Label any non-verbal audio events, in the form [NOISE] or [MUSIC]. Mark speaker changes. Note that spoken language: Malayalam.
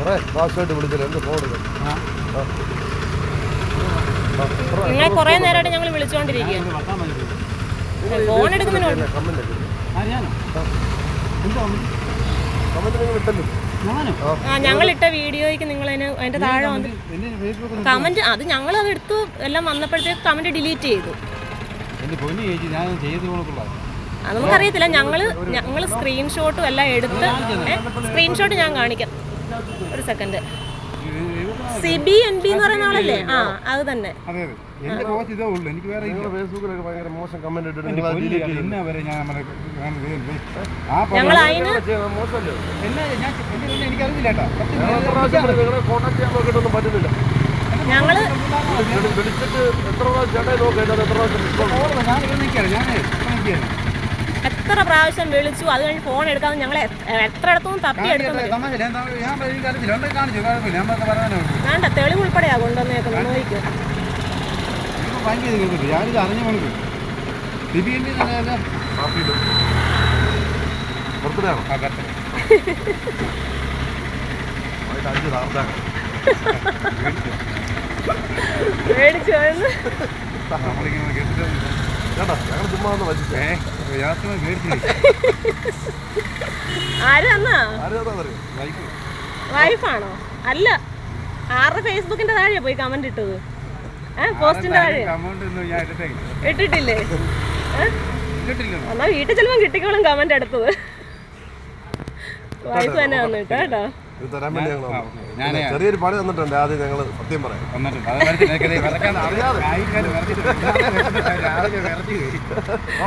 Speaker 1: കുറേ പ്രാവശ്യമായിട്ട് വിളിച്ചില്ല. എന്ത് ഫോൺ
Speaker 2: ആ.
Speaker 3: കുറേ നേരമായിട്ട് ഞങ്ങൾ
Speaker 2: വിളിച്ചുകൊണ്ടിരിക്കുകയാണ്
Speaker 3: ഫോൺ എടുക്കുന്നതിന് ആ ഞങ്ങൾ ഇട്ട വീഡിയോയ്ക്ക് നിങ്ങൾ അതിന് അതിന്റെ താഴെ വന്ന് കമന്റ് അത് ഞങ്ങൾ അത് എടുത്തു എല്ലാം വന്നപ്പോഴത്തേക്ക് കമന്റ് ഡിലീറ്റ് ചെയ്തു. അത് നമുക്കറിയത്തില്ല ഞങ്ങൾ ഞങ്ങൾ സ്ക്രീൻഷോട്ടും എല്ലാം എടുത്ത് സ്ക്രീൻഷോട്ട് ഞാൻ കാണിക്കാം. ഒരു second C B N B എന്ന് പറയുന്ന ആളല്ലേ? ആ അത് തന്നെ.
Speaker 2: അതെ അതെ. എന്റെ പോസ്റ്റ് ഇതേ ഉള്ളൂ. എനിക്ക് വേറെ
Speaker 1: ഫേസ്ബുക്കിലൊക്കെ ഭയങ്കര മോശം കമന്റ് പറ്റുന്നില്ല.
Speaker 3: ഞങ്ങൾ
Speaker 1: വിളിച്ചിട്ട് എത്ര പ്രാവശ്യം ചേട്ടായി എത്ര പ്രാവശ്യം
Speaker 2: ഞാൻ ഇവിടെ നിൽക്കാം ഞാൻ
Speaker 3: എത്ര പ്രാവശ്യം വിളിച്ചു? അത് കഴിഞ്ഞ് ഫോൺ എടുക്കാതെ ഞങ്ങൾ എത്ര ഇടത്തും തപ്പി എടുക്കുന്നത്
Speaker 2: തമാശ. ഞാൻ തമാ- ഞാൻ എനിക്ക് അറിയത്തില്ല ഉണ്ടെങ്കിൽ കാണിച്ചു? കുഴപ്പമില്ല. ഞാൻ പറഞ്ഞ പറയാനേ ഉള്ളൂ.
Speaker 3: വേണ്ട തെളിവ് ഉൾപ്പെടെയാ കൊണ്ടുവന്നേക്കുന്നത്. നോക്കിക്കോ
Speaker 2: ഇപ്പൊ
Speaker 3: വൈഫാണോ? അല്ല ആരുടെ ഫേസ്ബുക്കിന്റെ താഴെയാ പോയി കമന്റ് ഇട്ടത്? പോസ്റ്റിന്റെ താഴെ? ഇട്ടിട്ടില്ല? എന്നാ വീട്ടിൽ ചെല്ലുമ്പോൾ കിട്ടിക്കോളും കമന്റ് എടുത്തത്. വൈഫ് തന്നെ വന്നിട്ടാ കേട്ടോ.
Speaker 1: ഇത് തരാൻ വേണ്ടി ഞങ്ങൾ.
Speaker 2: ഞാനേ
Speaker 1: ചെറിയൊരു പണി തന്നിട്ടുണ്ട് ആദ്യം ഞങ്ങൾ സത്യം പറയാം.
Speaker 2: വന്നിട്ടുണ്ട്. അത് അറിയാതെ [LAUGHS] [LAUGHS]